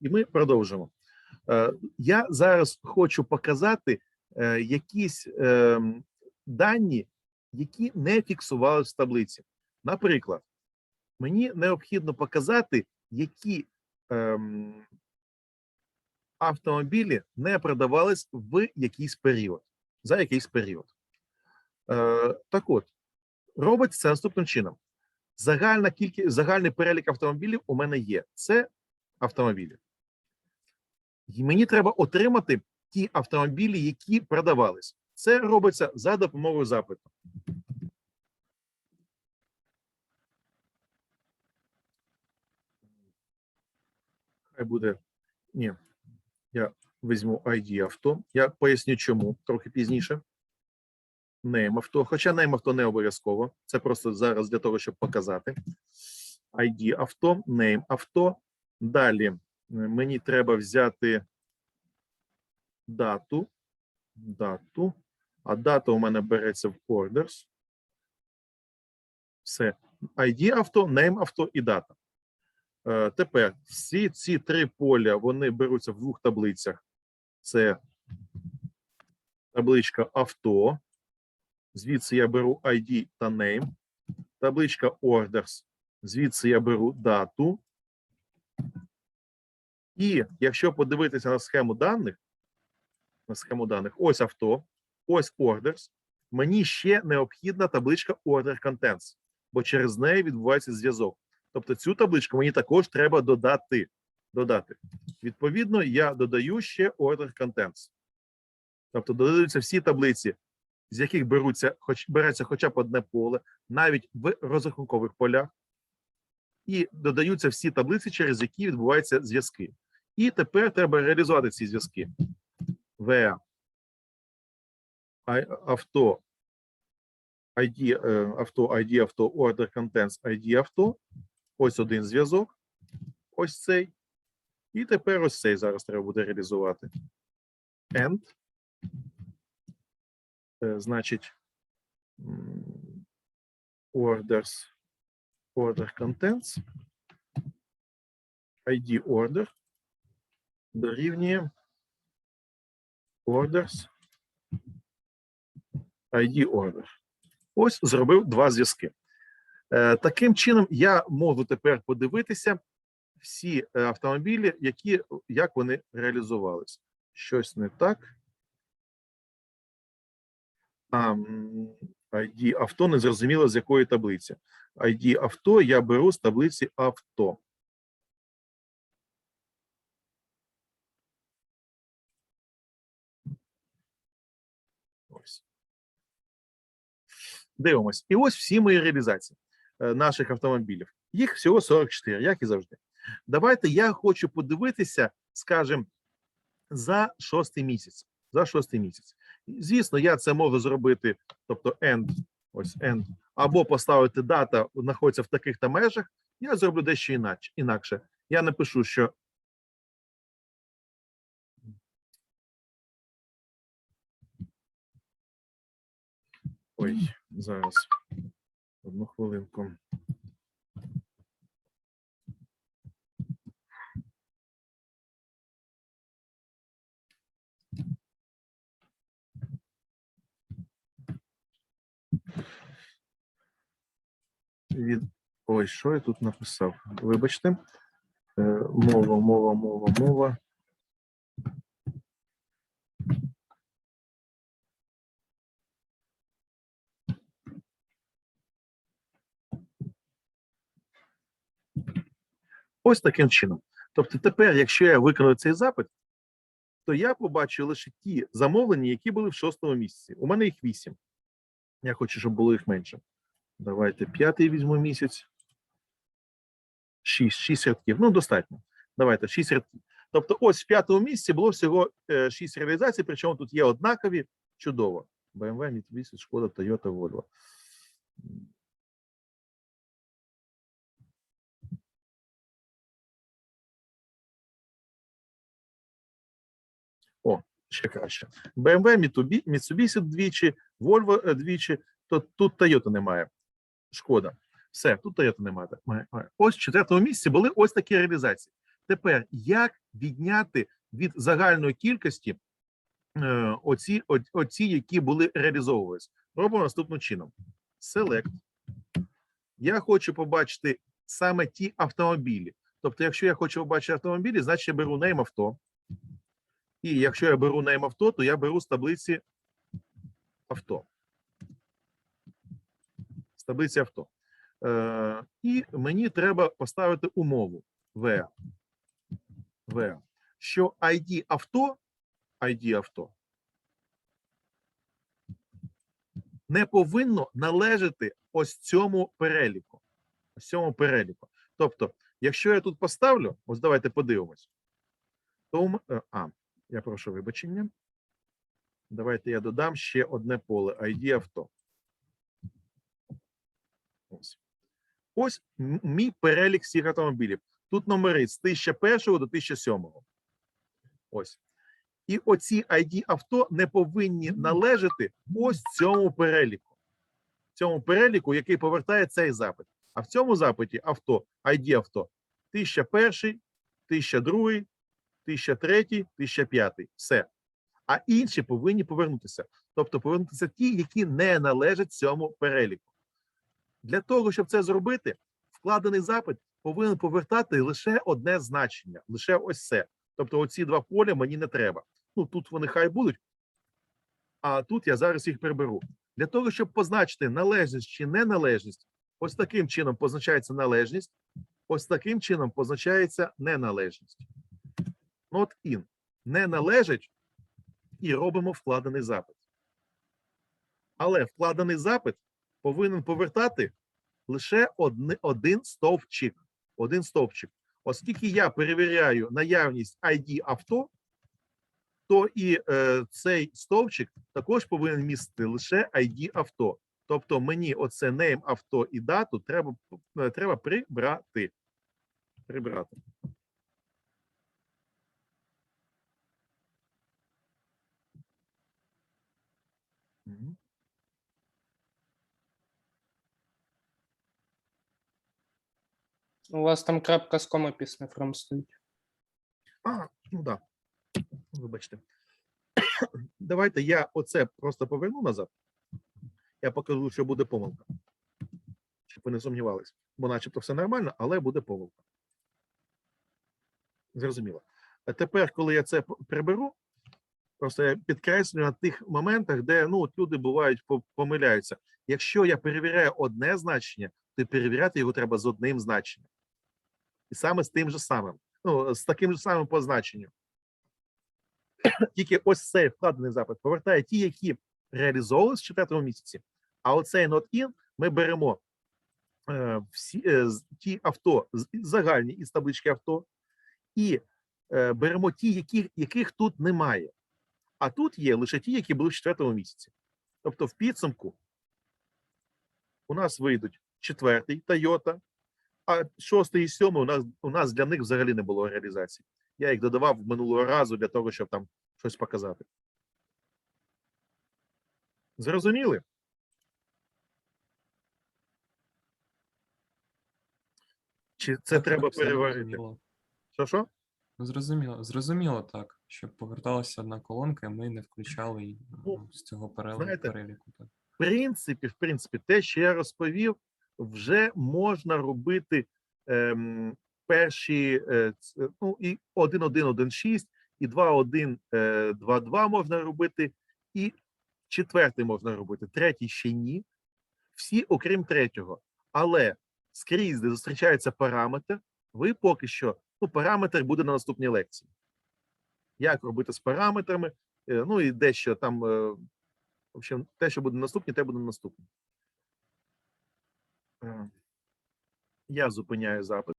І ми продовжимо. Е, Я зараз хочу показати е, якісь е, дані, які не фіксувалися в таблиці. Наприклад, мені необхідно показати, які ем, автомобілі не продавались в якийсь період, за якийсь період. Е, так от, робиться це наступним чином. Загальна кількість, загальний перелік автомобілів у мене є. Це автомобілі. І мені треба отримати ті автомобілі, які продавались. Це робиться за допомогою запиту. Хай буде. Ні, я візьму ID авто. Я поясню, чому трохи пізніше. Name авто. Хоча name авто не обов'язково. Це просто зараз для того, щоб показати. ID авто, name авто. Далі мені треба взяти дату. Дату. А дата у мене береться в orders. Все. ID авто, name авто і дата. Е, Тепер всі ці три поля вони беруться в двох таблицях. Це табличка авто. Звідси я беру ID та name. Табличка orders. Звідси я беру дату. І якщо подивитися на схему даних, на схему даних, ось авто, ось orders, мені ще необхідна табличка order contents, бо через неї відбувається зв'язок. Тобто цю табличку мені також треба додати. додати. Відповідно, я додаю ще order contents. Тобто додаються всі таблиці, з яких беруться, хоч, береться хоча б одне поле, навіть в розрахункових полях, і додаються всі таблиці, через які відбуваються зв'язки. І тепер треба реалізувати ці зв'язки. В авто, ID, е, авто, ID авто, order contents, ID авто. Ось один зв'язок. Ось цей. І тепер ось цей зараз треба буде реалізувати. And. Е, Значить, orders, order contents, ID order дорівнює orders, ID order. Ось зробив два зв'язки. Е, Таким чином, я можу тепер подивитися всі е, автомобілі, які як вони реалізувались. Щось не так. ID авто не зрозуміло з якої таблиці. ID авто я беру з таблиці авто. Ось. Дивимось. І ось всі мої реалізації е, наших автомобілів. Їх всього 44, як і завжди. Давайте я хочу подивитися, скажімо, за шостий місяць. За шостий місяць. Звісно, я це можу зробити, тобто end, ось end, або поставити дата знаходиться в таких то межах. Я зроблю дещо іначе, інакше. Я напишу, що Ой, зараз. Одну хвилинку. Від... Ой, що я тут написав? Вибачте. Е, Мова, мова, мова, мова. Ось таким чином. Тобто, тепер, якщо я виконую цей запит, то я побачу лише ті замовлення, які були в шостому місяці. У мене їх вісім. Я хочу, щоб було їх менше. Давайте п'ятий візьму місяць. Шість, шість рядків. Ну, достатньо. Давайте шість рядків. Тобто, ось в п'ятому місці було всього е, шість реалізацій, причому тут є однакові. Чудово. BMW, Mitsubishi, Шкода, Toyota, Volvo. Ще краще. BMW, Mitsubishi двічі, Volvo е, двічі, то тут Toyota немає. Шкода. Все, тут Toyota немає. Має- має. Ось в четвертому місці були ось такі реалізації. Тепер як відняти від загальної кількості е, оці, о- оці, які були реалізовувалися? Робимо наступним чином: Select. Я хочу побачити саме ті автомобілі. Тобто, якщо я хочу побачити автомобілі, значить я беру name авто. І якщо я беру name авто, то я беру з таблиці авто. З таблиці авто. Е, і мені треба поставити умову V. V. Що ID авто, ID авто не повинно належати ось цьому переліку. Ось цьому переліку. Тобто, якщо я тут поставлю, ось давайте подивимось. То, е, а, я прошу вибачення. Давайте я додам ще одне поле ID авто. Ось. Ось мій перелік всіх автомобілів. Тут номери з 1001 до 1007. Ось. І оці ID авто не повинні належати ось цьому переліку. Цьому переліку, який повертає цей запит. А в цьому запиті авто, ID авто 1001, 1002, 1003, 1005. Все. А інші повинні повернутися. Тобто повернутися ті, які не належать цьому переліку. Для того, щоб це зробити, вкладений запит повинен повертати лише одне значення, лише ось це. Тобто, оці два поля мені не треба. Ну тут вони хай будуть, а тут я зараз їх приберу. Для того, щоб позначити належність чи неналежність, ось таким чином позначається належність, ось таким чином позначається неналежність. Not in. Не належить і робимо вкладений запит. Але вкладений запит повинен повертати лише одни, один стовпчик. Один стовпчик. Оскільки я перевіряю наявність ID авто, то і е, цей стовпчик також повинен містити лише ID авто. Тобто мені оце name авто і дату треба, е, треба прибрати. Прибрати. У вас там крапка з кома після from стоїть. А, ну да. Вибачте. Давайте я оце просто поверну назад. Я покажу, що буде помилка. Щоб ви не сумнівались. Бо начебто все нормально, але буде помилка. Зрозуміло. А тепер, коли я це приберу, просто я підкреслюю на тих моментах, де ну, люди бувають помиляються. Якщо я перевіряю одне значення, то перевіряти його треба з одним значенням. І саме з тим же самим ну, з таким же самим позначенням. Тільки ось цей вкладений запит повертає ті, які реалізовувалися в четвертому місяці. А оцей not in ми беремо е, всі е, ті авто загальні із таблички авто, і е, беремо ті, які, яких тут немає. А тут є лише ті, які були в четвертому місяці. Тобто, в підсумку у нас вийдуть четвертий Toyota, а шостий і сьомий у нас у нас для них взагалі не було реалізації. Я їх додавав минулого разу для того, щоб там щось показати. Зрозуміли? Чи це Так, треба переварити? Що що? Зрозуміло, зрозуміло так, щоб поверталася одна колонка, і ми не включали її Ну, е, з цього переліку. знаєте, переліку так. В принципі, в принципі, те, що я розповів, вже можна робити ем, перші е, ц- ну, і 1.1.1.6, і 2.1.2.2 можна робити, і четвертий можна робити, третій ще ні. Всі, окрім третього. Але скрізь, де зустрічається параметр, ви поки що, ну, параметр буде на наступній лекції. Як робити з параметрами, е, ну і дещо там. е, в общем, те, що буде наступне, те буде наступне. Е, Я зупиняю запис.